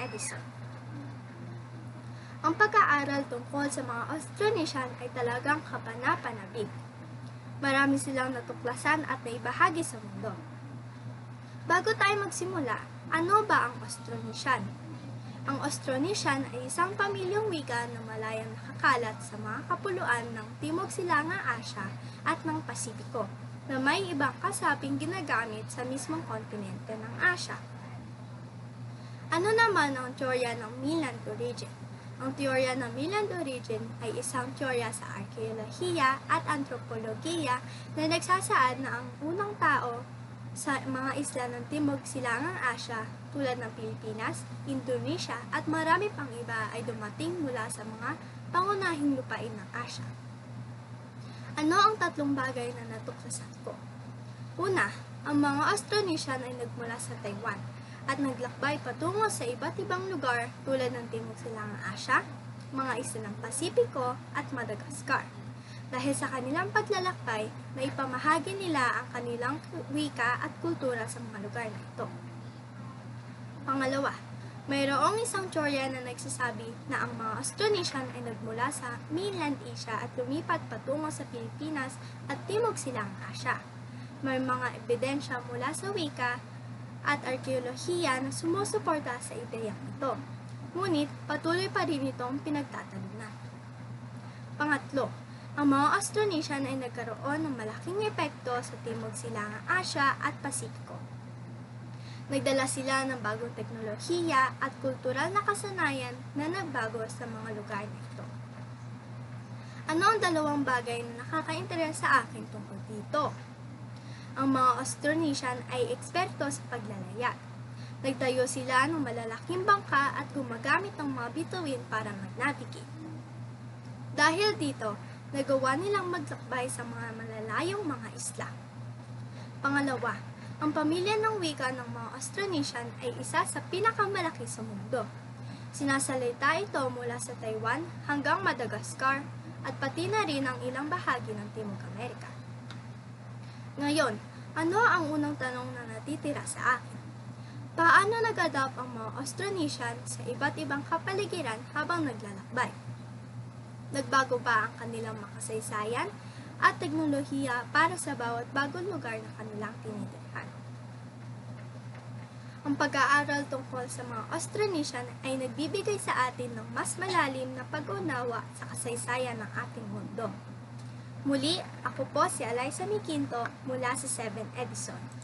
Edison. Ang pag-aaral tungkol sa mga Austronesian ay talagang kapana-panabig. Marami silang natuklasan at naibahagi sa mundo. Bago tayo magsimula, ano ba ang Austronesian? Ang Austronesian ay isang pamilyang wika na malayang nakakalat sa mga kapuluan ng Timog Silangang Asya at ng Pasipiko na may ibang kasaping ginagamit sa mismong kontinente ng Asya. Ano naman ang teorya ng mainland origin? Ang teorya ng mainland origin ay isang teorya sa arkeolohiya at antropologiya na nagsasaad na ang unang tao sa mga isla ng Timog Silangang Asya tulad ng Pilipinas, Indonesia at marami pang iba ay dumating mula sa mga pangunahing lupain ng Asya. Ano ang tatlong bagay na natuklasan ko? Una, ang mga Austronesian ay nagmula sa Taiwan at naglakbay patungo sa iba't ibang lugar tulad ng Timog Silangang Asya, mga isla ng Pasipiko at Madagascar. Dahil sa kanilang paglalakbay, naipamahagi nila ang kanilang wika at kultura sa mga lugar na ito. Pangalawa, mayroong isang teorya na nagsasabi na ang mga Austronesian ay nagmula sa mainland Asia at lumipat patungo sa Pilipinas at Timog Silangang Asya. May mga ebidensya mula sa wika at arkeolohiya na sumusuporta sa ideyang ito. Ngunit patuloy pa rin itong pinagtatalunan. Pangatlo, ang mga Austronesian ay nagkaroon ng malaking epekto sa Timog Silangang Asya at Pasipiko. Nagdala sila ng bagong teknolohiya at kultural na kasanayan na nagbago sa mga lugar na ito. Ano ang dalawang bagay na nakakainteres sa akin tungkol dito? Ang mga Austronesian ay eksperto sa paglalayag. Nagtayo sila ng malalaking bangka at gumagamit ng mga bituin para mag-navigate. Dahil dito, nagawa nilang maglakbay sa mga malalayong mga isla. Pangalawa, ang pamilya ng wika ng mga Austronesian ay isa sa pinakamalaki sa mundo. Sinasalita ito mula sa Taiwan hanggang Madagascar at pati na rin ang ilang bahagi ng Timog Amerika. Ngayon, ano ang unang tanong na natitira sa akin? Paano nag-adapt ang mga Austronesian sa iba't ibang kapaligiran habang naglalakbay? Nagbago ba ang kanilang makasaysayan at teknolohiya para sa bawat bagong lugar na kanilang tinitirhan? Ang pag-aaral tungkol sa mga Austronesian ay nagbibigay sa atin ng mas malalim na pag-unawa sa kasaysayan ng ating mundo. Muli, ako po si Eliza Miquinto mula sa 7 Edison.